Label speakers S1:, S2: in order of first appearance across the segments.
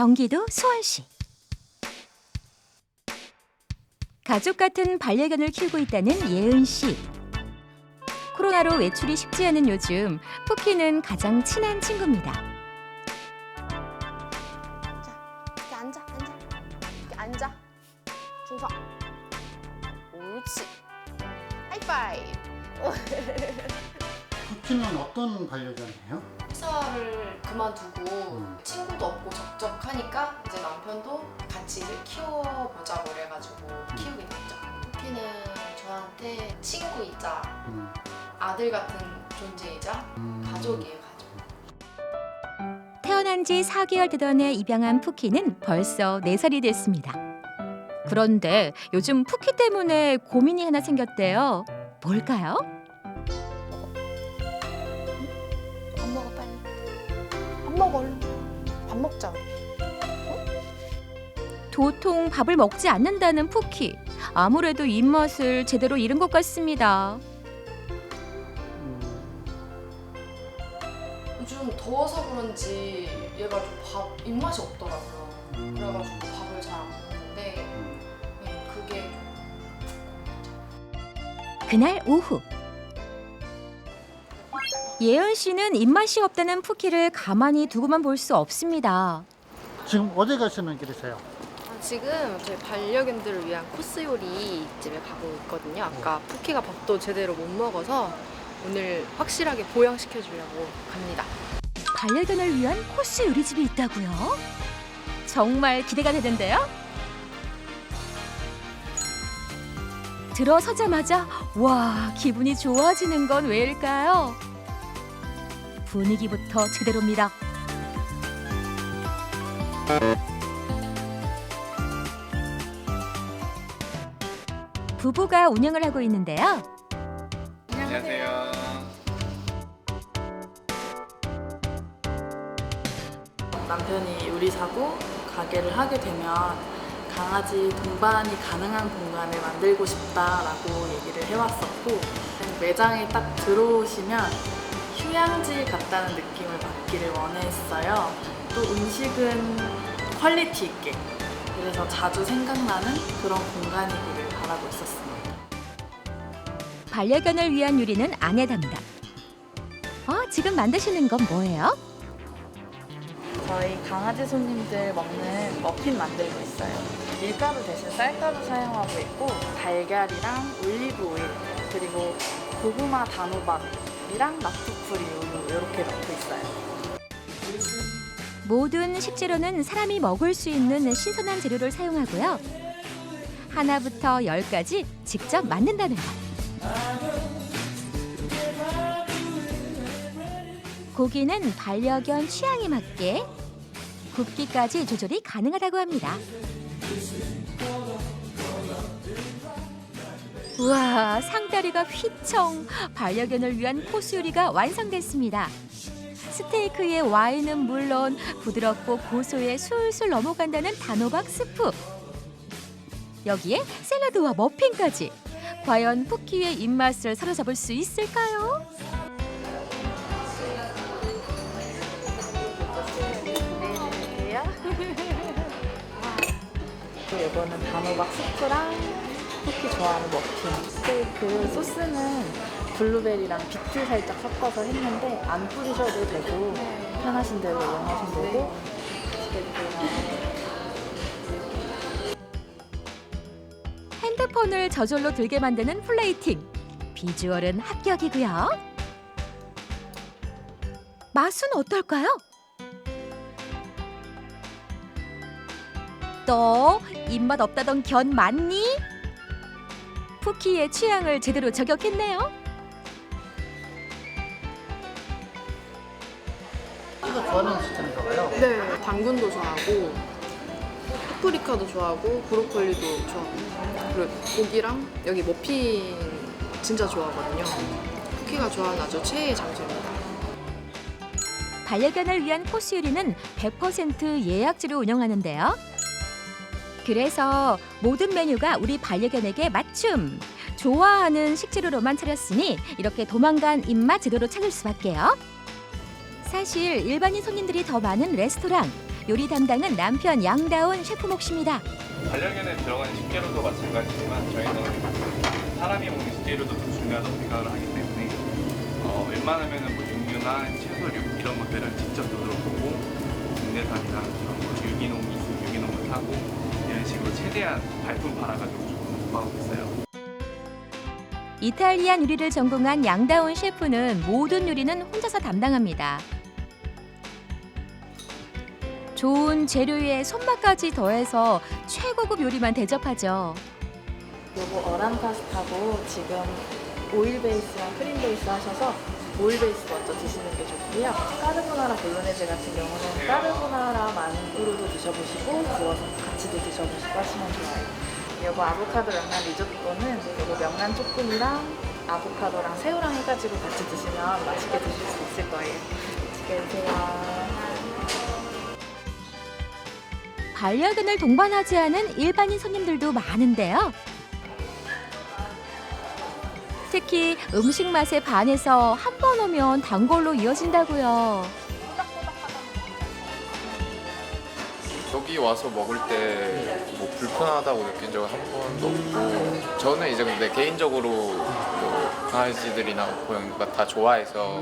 S1: 경기도 수원시. 가족 같은 반려견을 키우고 있다는 예은 씨. 코로나로 외출이 쉽지 않은 요즘 푸키는 가장 친한 친구입니다.
S2: 이렇게 앉아, 앉아. 이렇게 앉아. 중서. 옳지. 하이파이브.
S3: 쿠키는 어떤 반려견이에요?
S2: 회사를 그만두고
S3: 음.
S2: 친구도 없고 적적하니까 이제 남편도 같이 이제 키워보자고 그래가지고 키우게 됐죠. 쿠키는 저한테 친구이자
S3: 음,
S2: 아들 같은 존재이자
S3: 음.
S2: 가족이에요, 가족.
S1: 태어난 지 4개월 되던 해 입양한 푸키는 벌써 4살이 됐습니다. 그런데 요즘 푸키 때문에 고민이 하나 생겼대요. 뭘까요?
S2: 먹어 얼른. 밥 먹자. 우리.
S1: 도통 밥을 먹지 않는다는 푸키. 아무래도 입맛을 제대로 잃은 것 같습니다.
S3: 음,
S2: 요즘 더워서 그런지 얘가 좀 밥 입맛이 없더라고요.
S3: 음.
S2: 그래가지고 밥을 잘 안 먹는데
S3: 음.
S2: 네, 그게
S1: 그날 오후 예은 씨는 입맛이 없다는 푸키를 가만히 두고만 볼 수 없습니다.
S3: 지금 어디 가시는 길이세요?
S2: 아, 지금 저희 반려견들을 위한 코스 요리 집에 가고 있거든요. 아까 푸키가 밥도 제대로 못 먹어서 오늘 확실하게 보양시켜 주려고 갑니다.
S1: 반려견을 위한 코스 요리집이 있다고요? 정말 기대가 되는데요. 들어서자마자 와 기분이 좋아지는 건 왜일까요? 분위기부터 제대로입니다. 부부가 운영을 하고 있는데요.
S4: 안녕하세요.
S5: 남편이 요리사고 가게를 하게 되면 강아지 동반이 가능한 공간을 만들고 싶다라고 얘기를 해왔었고 매장에 딱 들어오시면 휴양지 같다는 느낌을 받기를 원했어요. 또 음식은 퀄리티 있게 그래서 자주 생각나는 그런 공간이기를 바라고 있었습니다.
S1: 반려견을 위한 요리는 아내 담당. 어, 지금 만드시는 건 뭐예요?
S5: 저희 강아지 손님들 먹는 머핀 만들고 있어요. 밀가루 대신 쌀가루 사용하고 있고 달걀이랑 올리브 오일 그리고 고구마 단호박 이랑 나트풀이 우유 이렇게 넣고 있어요.
S1: 모든 식재료는 사람이 먹을 수 있는 신선한 재료를 사용하고요. 하나부터 열까지 직접 만든다는 것. 고기는 반려견 취향에 맞게 굽기까지 조절이 가능하다고 합니다. 우와, 상다리가 휘청 반려견을 위한 코스 요리가 완성됐습니다. 스테이크에 와인은 물론 부드럽고 고소해 술술 넘어간다는 단호박 스프. 여기에 샐러드와 머핀까지. 과연 푸키의 입맛을 사로잡을 수 있을까요?
S5: 기대해주세요. 이거는 단호박 스프랑 쿠키 좋아하는 머핀. 스테이크 소스는 블루베리랑 비트 살짝 섞어서 했는데 안 뿌리셔도 되고 편하신 대로 이용하시면 되고 맛있게
S1: 핸드폰을 저절로 들게 만드는 플레이팅. 비주얼은 합격이고요. 맛은 어떨까요? 또 입맛 없다던 견 맞니? 푸키의 취향을 제대로 저격했네요.
S3: 이거 좋아하는 시스템인가 봐요.
S2: 네, 당근도 좋아하고 파프리카도 좋아하고 브로콜리도 좋아하고 그리고 고기랑 여기 머핀 진짜 좋아하거든요. 쿠키가 좋아하는 아주 최애 장소입니다.
S1: 반려견을 위한 코스 요리는 100% 예약제로 운영하는데요. 그래서 모든 메뉴가 우리 반려견에게 맞춤. 좋아하는 식재료로만 차렸으니 이렇게 도망간 입맛 제대로 찾을 수밖에요. 사실 일반인 손님들이 더 많은 레스토랑 요리 담당은 남편 양다운 셰프 몫입니다.
S4: 반려견에 들어가는 식재료도 마찬가지지만 저희는 사람이 먹는 식재료도 더 중요하다고 생각을 하기 때문에 어, 웬만하면 뭐 육류나 채소류 이런 것들은 직접 눈으로 보고 국내산이나 뭐 있으면 유기농을 사고 이런 식으로 최대한 발품 팔아가지고 조금 공부하고 있어요.
S1: 이탈리안 요리를 전공한 양다운 셰프는 모든 요리는 혼자서 담당합니다. 좋은 재료에 손맛까지 더해서 최고급 요리만 대접하죠.
S5: 요거 어란 파스타고 지금 오일 베이스랑 크림 베이스 하셔서 오일 베이스 먼저 드시는 게 좋고요. 까르보나라 볼로네제 같은 경우는 까르보나라 만두로도 드셔보시고 구워서 같이도 드셔보시고 하시면 좋아요. 요거 아보카도 명란 리조또는 요거 명란 조금이랑 아보카도랑 새우랑 해가지고 같이 드시면 맛있게 드실 수 있을 거예요. 맛있게 드세요.
S1: 반려견을 동반하지 않은 일반인 손님들도 많은데요. 특히 음식 맛에 반해서 한 번 오면 단골로 이어진다고요.
S6: 여기 와서 먹을 때 뭐 불편하다고 느낀 적은 한 번도 없고 저는 이제 근데 개인적으로 뭐 강아지들이나 고양이가 다 좋아해서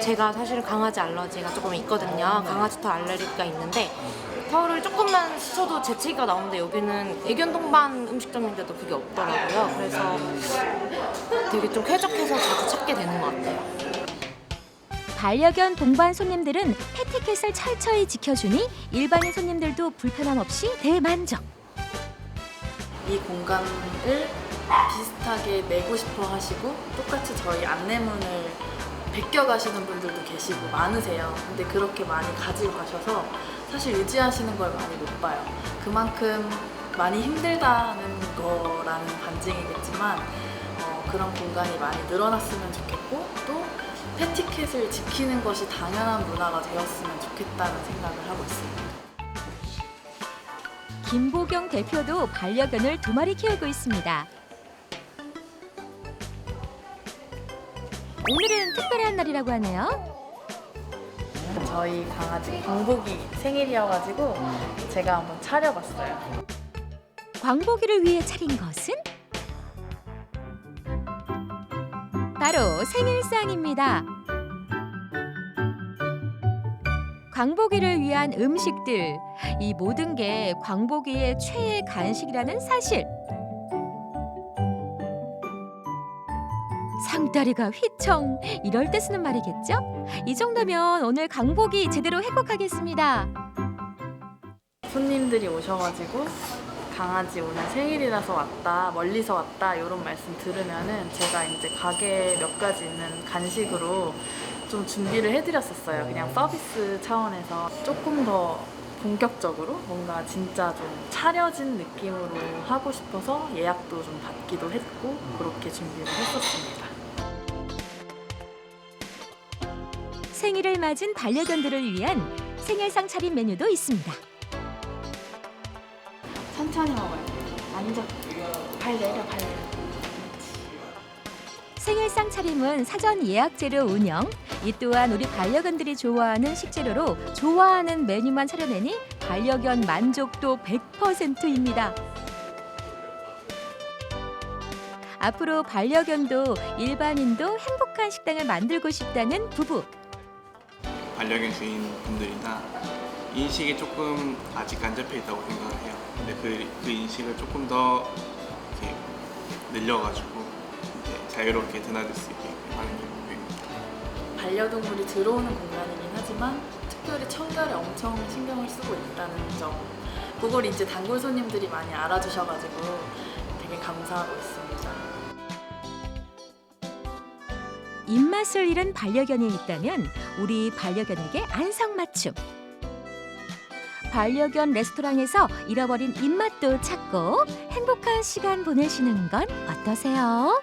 S7: 제가 사실 강아지 알러지가 조금 있거든요. 강아지 털 알레르기가 있는데 털을 조금만 스쳐도 재채기가 나오는데 여기는 애견 동반 음식점인데도 그게 없더라고요. 그래서 되게 좀 쾌적해서 자주 찾게 되는 것 같아요.
S1: 반려견 동반 손님들은 패티켓을 철저히 지켜주니 일반인 손님들도 불편함 없이 대만족.
S5: 이 공간을 비슷하게 내고 싶어 하시고 똑같이 저희 안내문을 베껴 가시는 분들도 계시고 많으세요. 근데 그렇게 많이 가지고 가셔서 사실 유지하시는 걸 많이 못 봐요. 그만큼 많이 힘들다는 거라는 반증이겠지만 어, 그런 공간이 많이 늘어났으면 좋겠고 또 패티켓을 지키는 것이 당연한 문화가 되었으면 좋겠다는 생각을 하고 있습니다.
S1: 김보경 대표도 반려견을 두 마리 키우고 있습니다. 오늘은 특별한 날이라고 하네요.
S5: 저희 강아지 광복이 생일이어가지고 제가 한번 차려봤어요.
S1: 광복이를 위해 차린 것은 바로 생일상입니다. 광복이를 위한 음식들 이 모든 게 광복이의 최애 간식이라는 사실. 상다리가 휘청 이럴 때 쓰는 말이겠죠? 이 정도면 오늘 광복이 제대로 행복하겠습니다.
S5: 손님들이 오셔가지고 강아지 오늘 생일이라서 왔다 멀리서 왔다 이런 말씀 들으면은 제가 이제 가게 몇 가지 있는 간식으로 좀 준비를 해드렸었어요 그냥 서비스 차원에서 조금 더 본격적으로 뭔가 진짜 좀 차려진 느낌으로 하고 싶어서 예약도 좀 받기도 했고 그렇게 준비를 했었습니다
S1: 생일을 맞은 반려견들을 위한 생일상 차림 메뉴도 있습니다.
S5: 천천히 먹어요 앉아 발 내려 발 내려
S1: 생일상 차림은 사전 예약제로 운영. 이 또한 우리 반려견들이 좋아하는 식재료로 좋아하는 메뉴만 차려내니 반려견 만족도 100%입니다. 앞으로 반려견도 일반인도 행복한 식당을 만들고 싶다는 부부.
S4: 반려견 주인분들이나 인식이 조금 아직 안 잡혀 있다고 생각을 해요. 근데 그, 그 인식을 조금 더 이렇게 늘려가지고 이제 자유롭게 드나들 수 있게 하는 게 목표입니다.
S5: 반려동물이 들어오는 공간이긴 하지만 특별히 청결에 엄청 신경을 쓰고 있다는 점 그걸 이제 단골 손님들이 많이 알아주셔가지고 되게 감사하고 있습니다.
S1: 입맛을 잃은 반려견이 있다면 우리 반려견에게 안성맞춤. 반려견 레스토랑에서 잃어버린 입맛도 찾고 행복한 시간 보내시는 건 어떠세요?